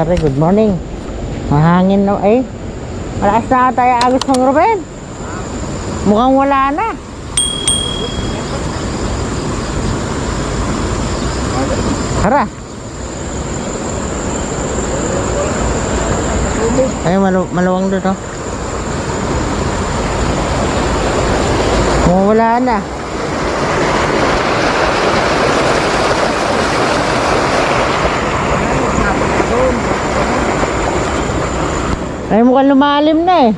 Sari, good morning. Mahangin na eh. Malakas na tayo agos ng Ruben. Mukhang wala na. Tara. Ay, malu maluwang doon, oh. Mukhang wala na. Ay, mukhang lumalim na eh.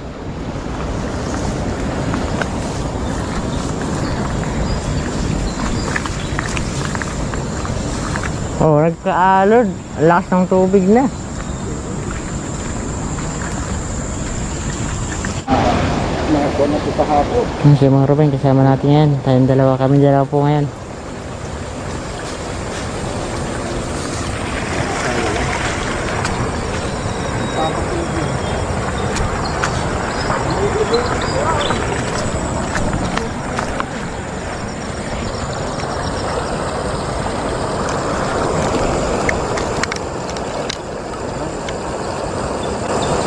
Oh, nagkaalod. Lakas ng tubig na. Nakakuha na ito kahapon. Yung si mga Ruben, kasama natin yan. Tayong dalawa kami dalawa po ngayon.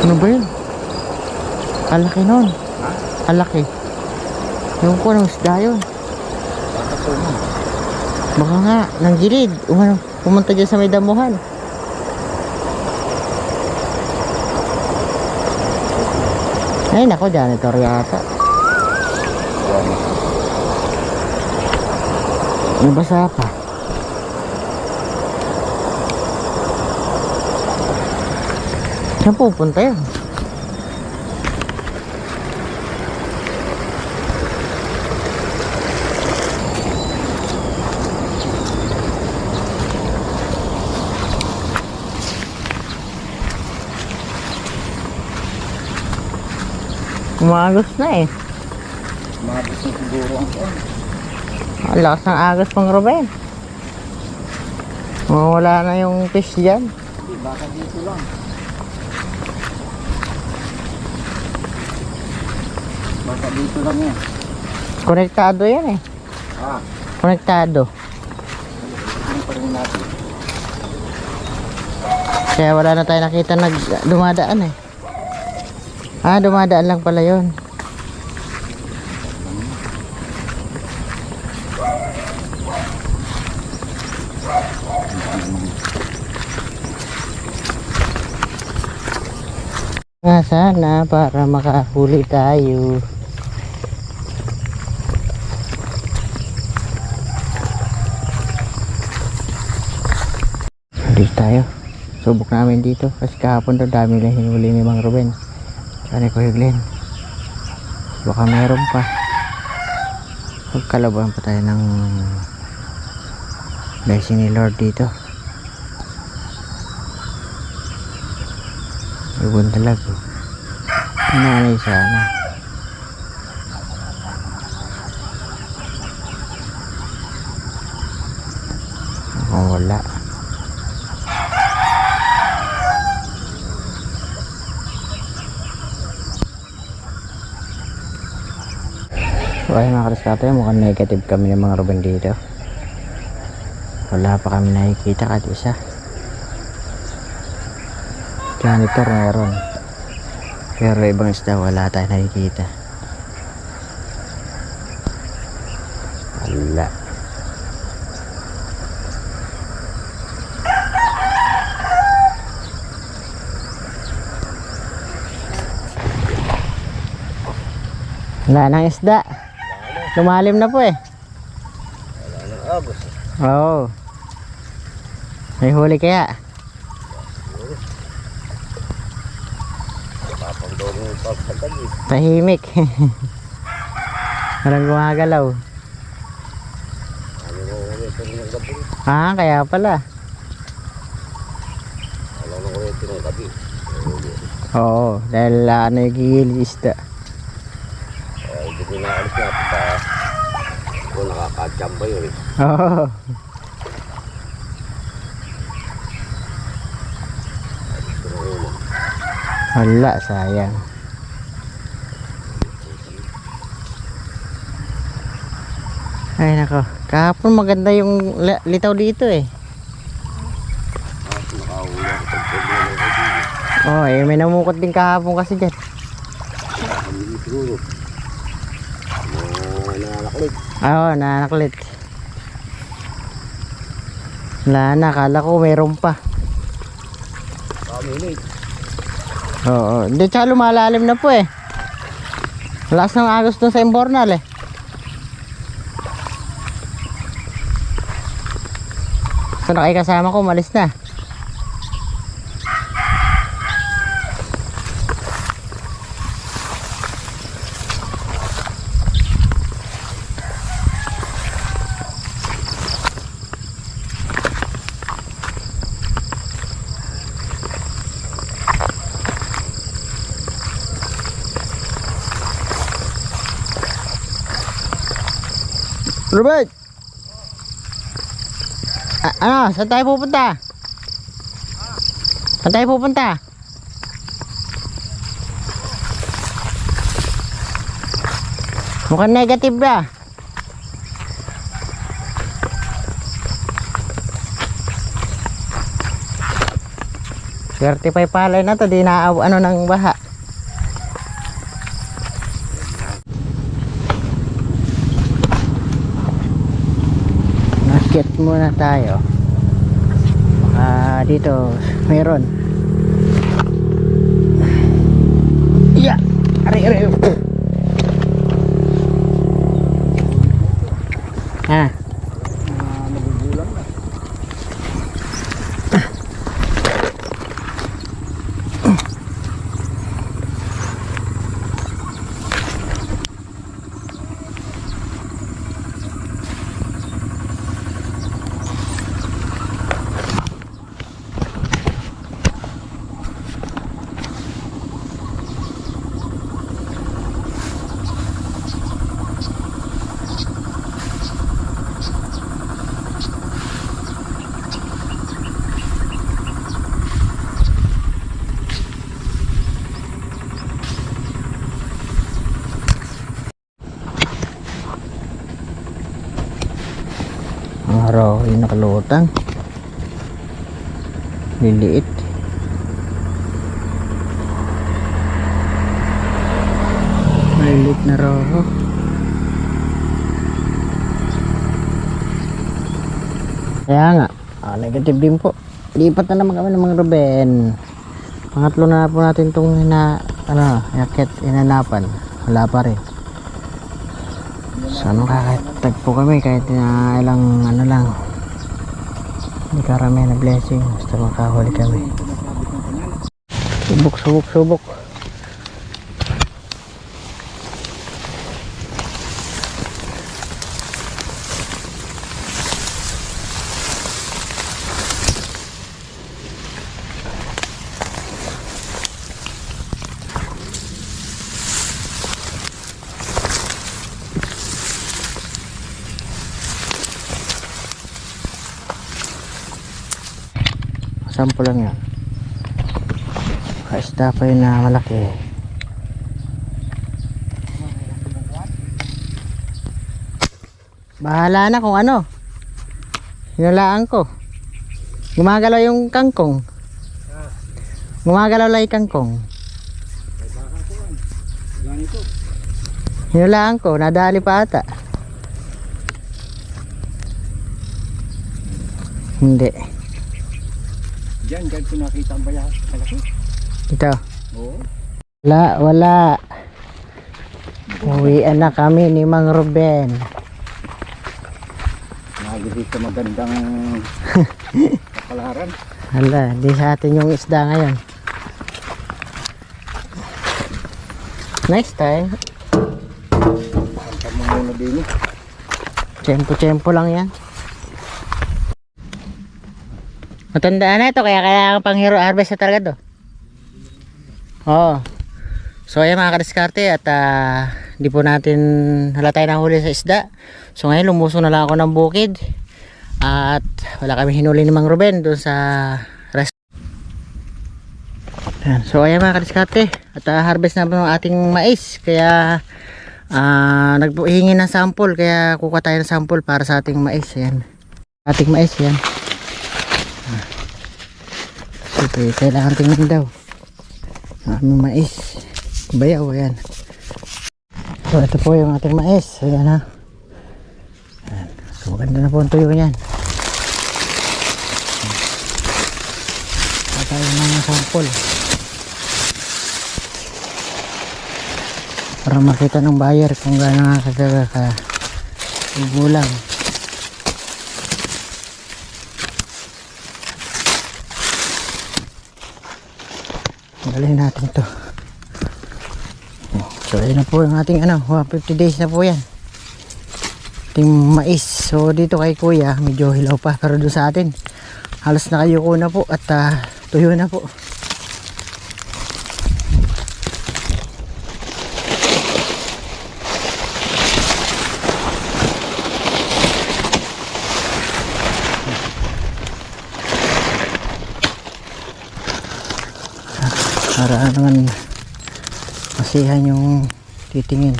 Ano ba yun? Kalaki nun. Kalaki. Yung ko anong isda yun. Baka po mo. Baka nga, nang gilid. Umano, pumunta dyan sa may damuhan. Ay, nako, janitor yata. Yan. May basa pa. Saan pupunta yun? Umagos na eh. Mabis na siguro ang. Ang lakas ng agos pang Ruben. Mawala na yung fish dyan. Baka dito lang. Dito lang yan. Konektado yan eh. Ah, Konektado. ano. Kaya wala na tayo nakita nag dumadaan eh. Ah, dumadaan lang pala yon. Nga sana para makahuli tayo. Dito tayo. Subok namin dito. Kasi kahapon daw dami na hinuli ni Mang Ruben. Tsaka ni Kuya Glenn. Baka meron pa. Magkalaban pa tayo ng blessing ni Lord dito. Ibon talaga. Nanay sana. Mukhang wala. So ayun mga kariskate, mukhang negative kami ng mga Ruben dito. Wala pa kami nakikita kahit isa. Janitor meron. Pero ibang isda wala tayo nakikita. Wala. Wala nang isda. Lumalim na po eh. Wala nang agos. Oo. May huli kaya. Ng. Tahimik. Walang gumagalaw. Ano ng? Ah, kaya pala. Ng. Oo, dahil uh, ano yung isda. Ay, hindi ko naalis na. Pa, nakakachamba yun eh. Oo. Wala, sayang. Ay nako, kahapon maganda yung litaw dito eh. Oh, eh, may namukot din kahapon kasi dyan. Nananaklit. Oo, oh, nanaklit. Wala na, kala ko meron pa. Kamilit. Oo, hindi tsaka lumalalim na po eh. Lakas ng agos dun sa Imbornal eh. So nakikasama ko, malis na. Robert! A- ano, saan tayo pupunta? Saan tayo pupunta? Mukhang negative ba? Swerte pa yung palay na to, di na ano ng baha. Nakit muna tayo. Baka dito meron. Yeah! Aray, aray! Araw ay nakalutang. Liliit. Maliliit na roho. Kaya nga, ah, negative din po. Lipat na naman kami ng mga Ruben. Pangatlo na po natin itong hina, ano, yakit, inanapan. Wala pa rin. So, ano kakatagpo kami kahit na ilang ano lang. Hindi karami na blessing. Basta makahuli kami. Subok, subok, subok. Sampo lang yan. Kaisda pa yun na malaki. Bahala na kung ano. Hinulaan ko. Gumagalaw yung kangkong. Gumagalaw lang yung kangkong. Hinulaan ko. Nadali pa ata. Hindi. Diyan, diyan ko nakita ang bayan. Malaki. Ito. Oo. Wala, wala. Uwian na kami ni Mang Ruben. Nagigit sa magandang kapalaran. Hala, di sa atin yung isda ngayon. Next time, Santa mo muna din tempo-tempo lang yan. Matandaan na ito, kaya kailangan pang hero harvest na talaga to. Oo. So ayan mga kadiskarte at di po natin halatay na huli sa isda. So ngayon lumusong na lang ako ng bukid. At wala kami hinuli ni Mang Ruben doon sa rest. Ayan. So ayan mga kadiskarte at ah, harvest na po ng ating mais. Kaya ah naghihingi ng sample kaya kukuha tayo ng sample para sa ating mais. Ayan. Ating mais yan. Ah. Sige, kailangan tingnan daw. Aming mais. Bayaw, ayan. So, ito po yung ating mais. Ayan ha. Ayan. So, maganda na po ang tuyo niyan. At tayo mga sample. Para makita ng buyer kung gaano nga kagaga ka gulang. Galing natin to. So, ayun na po yung ating ano, 150 days na po yan. Ating mais. So, dito kay kuya, medyo hilaw pa. Pero doon sa atin, halos na po at ah, tuyo na po. Para naman masihan yung titingin?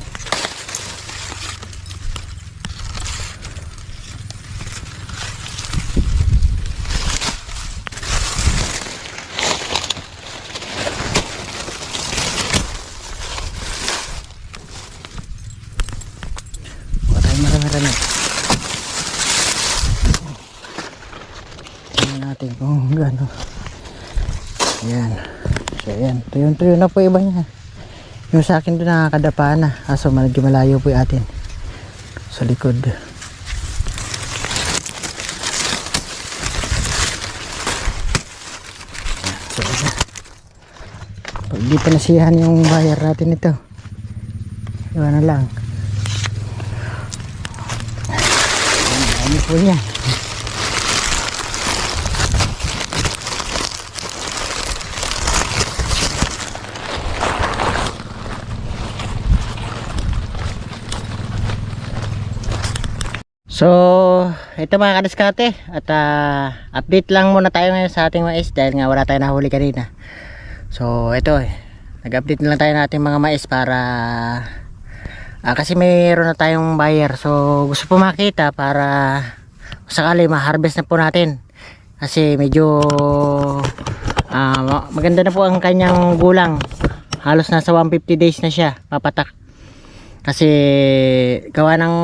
Natin kung gano'n. Ayan. So, ayan. Tuyo-tuyo na po iba niya. Yung sa akin doon nakakadapa na. Kaso medyo malayo po atin. Sa likod. So, ayan. Pag di pa nasiyahan yung bayar natin ito. Iwan na lang. Ano po niya. So, ito mga kadiskate at ah, update lang muna tayo ngayon sa ating mais dahil nga wala tayong nahuli kanina. So, ito eh. Nag-update na lang tayo natin mga mais para ah, kasi mayroon na tayong buyer. So, gusto po makita para sakali ma-harvest na po natin. Kasi medyo ma- maganda na po ang kanyang gulang. Halos nasa 150 days na siya papatak. Kasi gawa ng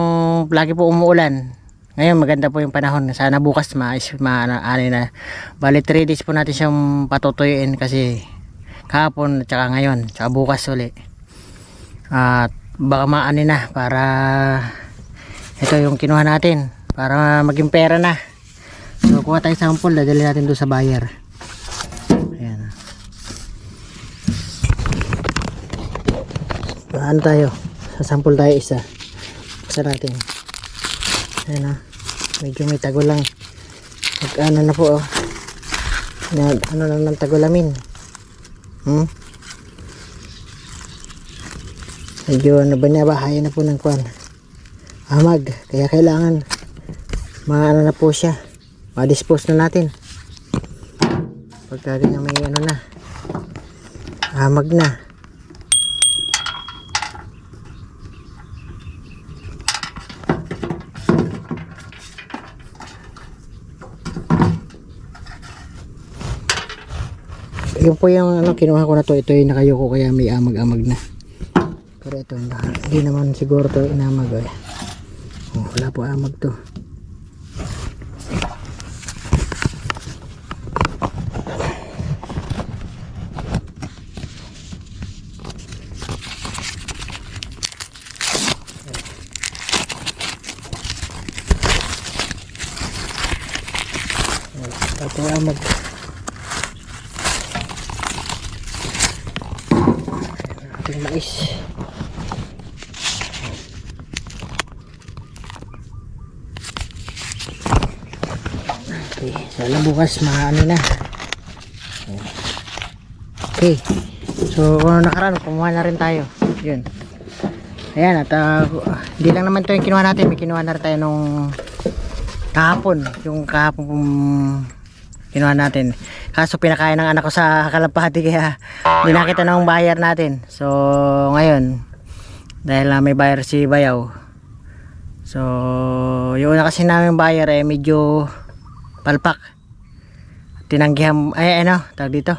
lagi po umuulan. Ngayon maganda po yung panahon. Sana bukas ma, ma ano na. Bali 3 days po natin siyang patutuyuin kasi kahapon at ngayon. Tsaka bukas uli. At baka maani na para ito yung kinuha natin. Para maging pera na. So kuha tayo sample. Dadali natin doon sa buyer. Ayan. Ano tayo? Sasample tayo isa. Isa natin. Ayan na. Medyo may tago lang. Mag ano na po oh. Na, ano na ng tagulamin. Hmm? Medyo ano ba niya bahayan na po ng kwan. Amag. Kaya kailangan maano na po siya. Ma-dispose na natin. Pagka ganyan may ano na. Amag na. Yung po yung ano, kinuha ko na to, ito yung nakayoko kaya may amag-amag na. Pero ito, hindi, naman siguro to inamag eh. Oh, wala po amag to. Po amag. ating mais okay. Sana bukas maano na. Okay. So kung nakaraan kumuha na rin tayo. Yun. Ayan at uh, hindi lang naman to yung kinuha natin may kinuha na rin tayo nung kahapon. Yung kahapon kinuha natin. Kaso pinakain ng anak ko sa kalapati kaya hindi nakita ng buyer natin. So ngayon dahil na may buyer si Bayaw. So yung una kasi namin buyer eh medyo palpak. Tinanggihan ay ano tawag dito?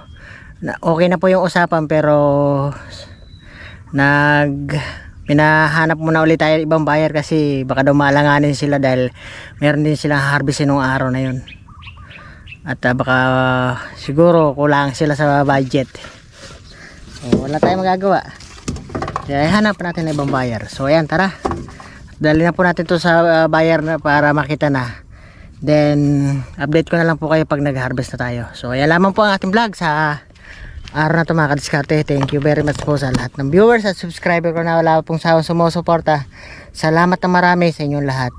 Na, okay na po yung usapan pero nag pinahanap muna ulit tayo ng ibang buyer kasi baka daw maalanganin sila dahil meron din silang harvestin nung araw na yun. At ah, baka siguro kulang sila sa budget. So, wala tayong magagawa. Kaya hanap natin ng ibang buyer. So ayan tara. Dali na po natin to sa ah, buyer na para makita na then update ko na lang po kayo pag nag harvest na tayo. So ayan lamang po ang ating vlog sa araw na ito mga kadiskarte. Thank you very much po sa lahat ng viewers at subscriber ko na wala pong sawang sumusuporta. Salamat na marami sa inyong lahat.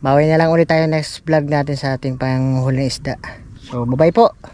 Bawi na lang ulit tayo next vlog natin sa ating panghuling isda. So bye bye po